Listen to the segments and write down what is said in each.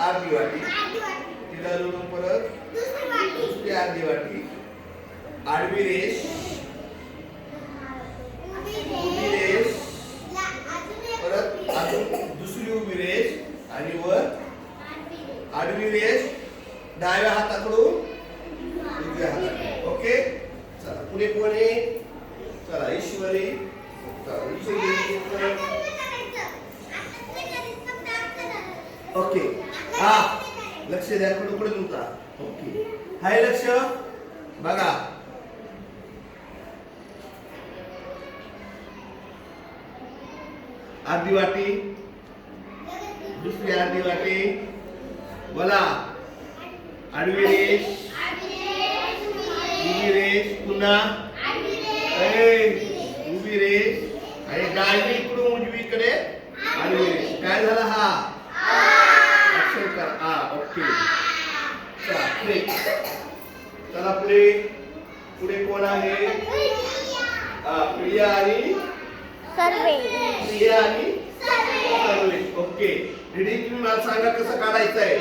अर्धी वाटी. तिला जोडून परत दुसरी अर्धी वाटी. आडवी रेष. उभी रेष. परत अजून दुसरी उभी रेष. आणि वर आडवी रेष. डाव्या हाताकडून उजव्या हाताकडे ओके? चला पुढे कोण चला ईश्वरी. चला, ईश्वरी ओके हा लक्ष द्या कुठे कुठे तुमचा? ओके. हाय लक्ष. बघा. अर्धी वाटी. दुसरी अर्धी वाटी. बोला. आडवी रेश उभी रेश पुन्हा. उभी रेश आणि डावी इकडून उजवीकडे आडवी रेश काय झाला हा अक्षर कर हा ओके चला पुढे चला पुढे. पुढे कोण आहे? हा, प्रिया आणि? सर्वे. प्रिया आणि? ओके. रेडी तुम्ही मला सांगा कसं काढायचं आहे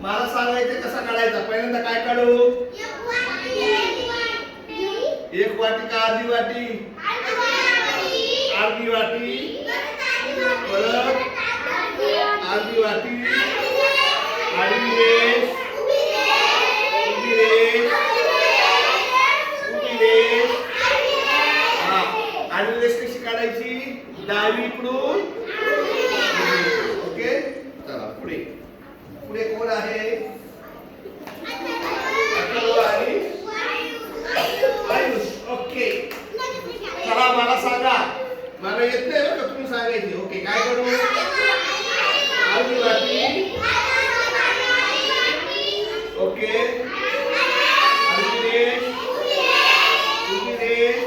मला सांगायचं कसं काढायचं? पहिल्यांदा काय काढू? एक वाटी. का अर्धी वाटी? अर्धी वाटी. परत अर्धी वाटी आडवी रेष उभी रेष उभी रेष हा आडवी रेष कशी काढायची डावी इकडून ओके चला पुढे पुढे कोण आहे अथर्व आणि आयुष ओके चला मला सांगा मला येत नाही बरं का तुम्ही सांगायचे ओके काय करू अर्धी वाटी ओके अर्धी रेष उभी रेष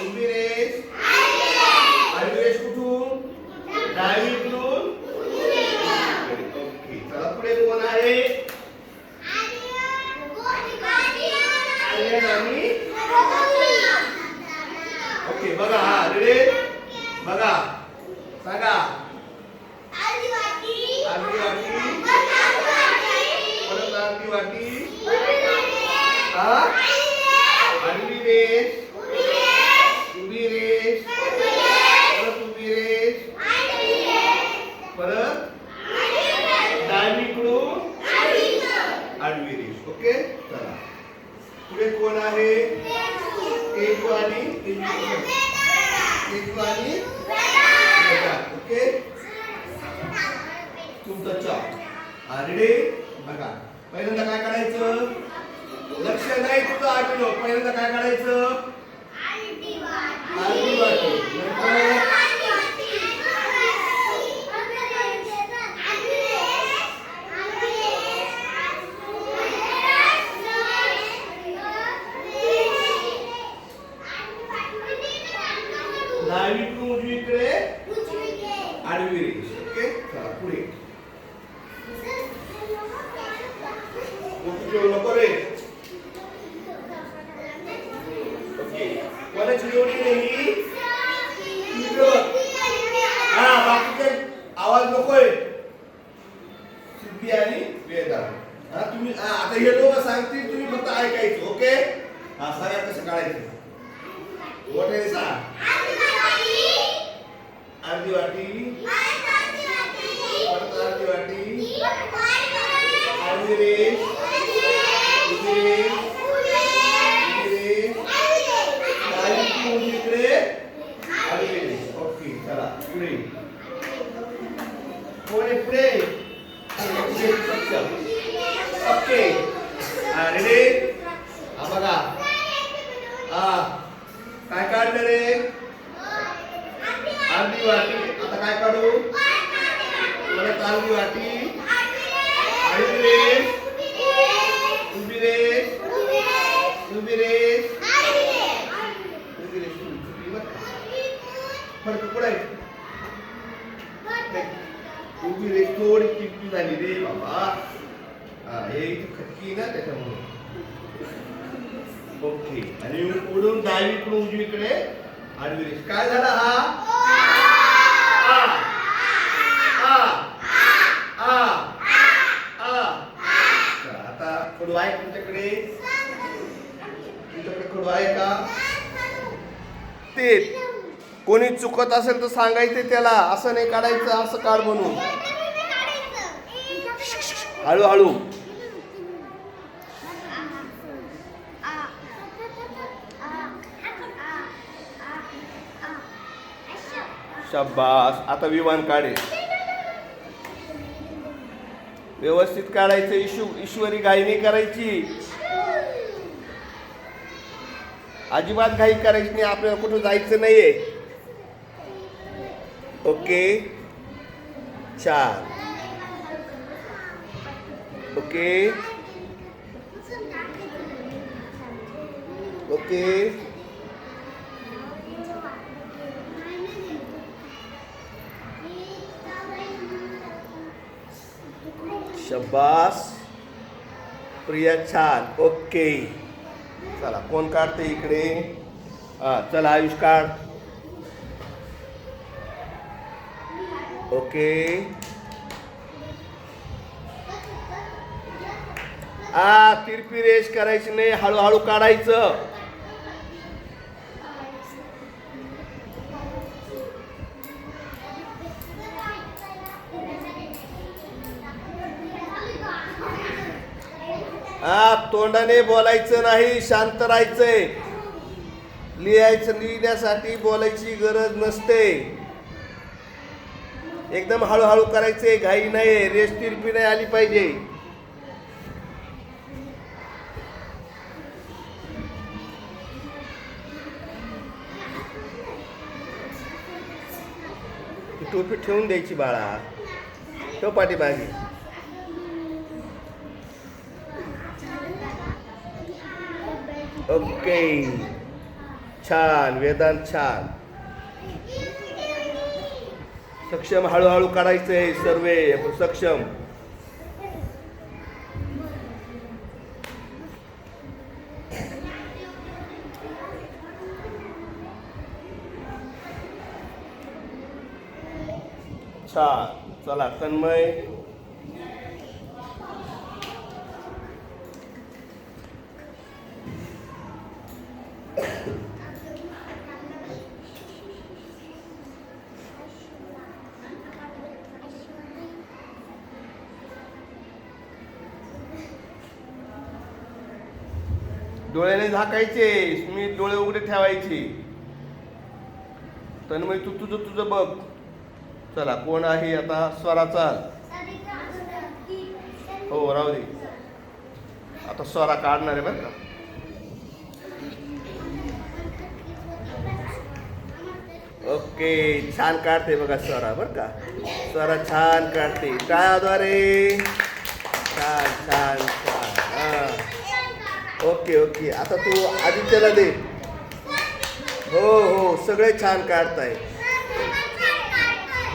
उभी रेष आडवी रेष कुठून डावीकडून ओके चला पुढे कोण आहे? आर्यन आणि? ओके बघा हा रेडी बघा सांगा. अर्धी वाटी परत अर्धी वाटी. हा? आडवी रेष उभी रेष परत उभी रेष परत डावीकडून आडवी रेष ओके चला पुढे कोण आहे एक आणि एक आणि ओके तुमचं चॉप हा रेडी बघा पहिल्यांदा काय काढायचं लक्ष नाही तुझं आठवलं पहिल्यांदा काय काढायचं अर्धी वाटी. नंतर डावीकडून उजवीकडे आडवी रेष ओके चला पुढे मोठी ठेवू नको रे ओके कोणाची जोडी नाही हा बाकीचे आवाज नकोय शिल्पी आणि वेदा हा तुम्ही हा, आता हे लोक सांगतील तुम्ही फक्त ऐकायचं ओके? हा सांगा कसं काढायचं. मोठे सांग अर्धी वाटी. अर्धी वाटी. अर्धी रेष उभी रेष उभी रेष डावीकडून उजवीकडे आडवी रेष ओके चला पुढे कोण आहे पुढे ओके हा रेडी हा बघा हा काय काढलं रे अर्धी वाटी आता काय काढू अर्धी वाटी. उभी? फरक कुठं आहे. उभी थोडी किटकी झाली रे बाबा. हा हे इथं खटकी ना त्याच्यामुळे. ओके. आणि उडून डावीकडून उजवीकडे. आडवी रेष काय झाला हा? व्यवस्थित कोणी चुकत असेल तर सांगायचं त्याला. असं नाही काढायचं असं काढ म्हणून. हळूहळू. शब्बास आता विमान काढे. व्यवस्थित काढायचं. ईश्वरी गायनी करायची. अजिबात घाई करायची नाही आपल्याला कुठं जायचं नाही आहे ओके? छान ओके? ओके? शब्बास प्रिया छान ओके. चला कोण काढते इकडे? हा चला आयुष काढ. ओके. आ तिरपी करायची नाही हळूहळू काढायचं. हा तोंडाने बोलायचं नाही शांत राहायचंय. लिहायचं लिहिण्यासाठी बोलायची गरज नसते. एकदम हळूहळू करायचे घाई नाही रेस तिरपी नाही आली पाहिजे. टोपी ठेवून द्यायची बाळा. तो पाठीमागे. ओके. छान वेदांत छान. सक्षम हळूहळू काढायचंय सर्वे सक्षम. छान. चला तन्मय. डोळ्याने झाकायचे मी डोळे उघडे ठेवायचे. तन्मय तू तुझं तुझं बघ. चला कोण आहे आता स्वरा चाल हो राहू दे. आता स्वरा काढणार आहे बरं का. ओके छान काढते बघा स्वरा बरं का. स्वरा छान काढते. टाळ्याद्वारे. छान छान छान. Okay okay. आता तू आदित्यला दे. हो हो. सगळे छान काढताय.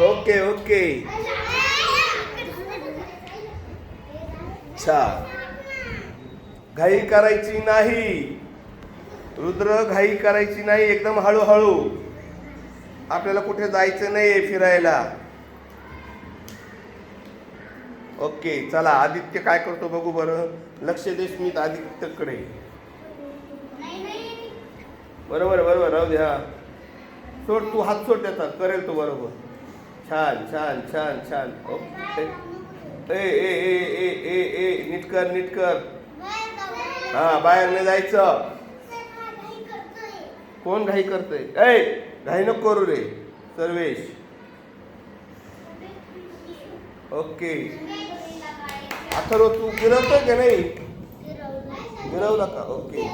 Okay okay. छान घाई करायची नाही. रुद्र घाई करायची नाही. एकदम हळूहळू. आपल्याला कुठे जायचं नाही फिरायला. ओके चला आदित्य काय करतो बघू बरं. लक्ष दे स्मित आदित्यकडे. बरोबर बरोबर राहू द्या. सोड तू हात सोड त्याचा करेल तो बरोबर. छान छान छान छान. ओके. ए ए ए ए ए ए नीट कर नीट कर. हा बाहेर नाही जायचं. कोण घाई करतंय? ए घाई नको करू रे सर्वेश. ओके. अथर्व तू गिरवतोय का नाही? गिरवला का ओके.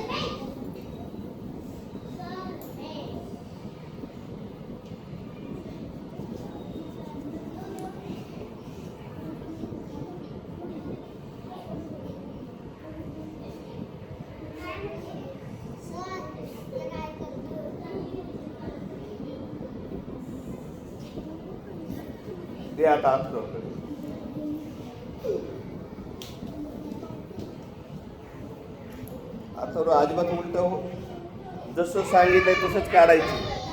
दे आता अथर्व. सर्व अजिबात उलट हो. जसं सांगितलंय तसंच काढायची.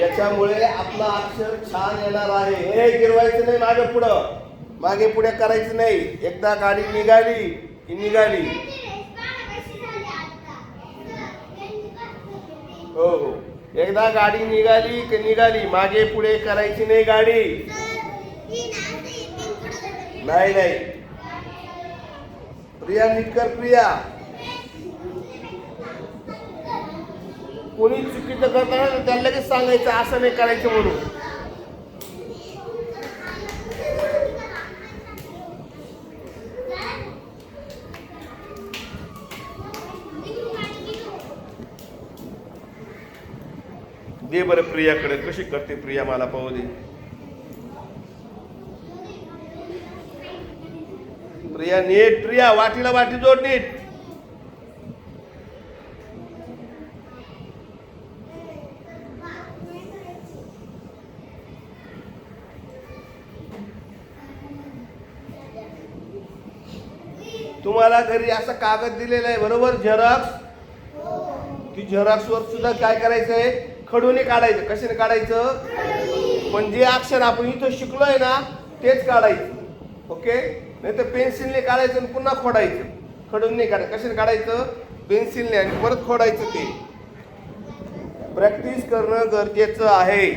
याच्यामुळे आपला अक्षर छान येणार आहे. हे गिरवायचं नाही मागे पुढं. मागे पुढे करायचं नाही. एकदा गाडी निघाली की निघाली हो हो एकदा गाडी निघाली की निघाली? मागे पुढे करायची नाही गाडी. नाही नाही. प्रिया निटकर प्रिया. कोणी चुकीचं करताना त्याला लगेच सांगायचं असं नाही करायचं म्हणून. दे बरं प्रियाकडे. कशी करते प्रिया मला पाहू दे. प्रिया नीट प्रिया वाटीला वाटी जोड नीट. तुम्हाला घरी असा कागद दिलेला आहे बरोबर? झेरॉक्स ती झेरॉक्स वर सुद्धा काय करायचंय? खडूने काढायचं. कशाने काढायचं? पण जे अक्षर आपण इथं शिकलोय ना तेच काढायचं. ओके? नाही तर पेन्सिलने काढायचं आणि पुन्हा खोडायचं. खडून नाही काढायचं कशाने काढायचं? पेन्सिलने आणि परत खोडायचं ते. प्रॅक्टिस करणं गरजेचं आहे.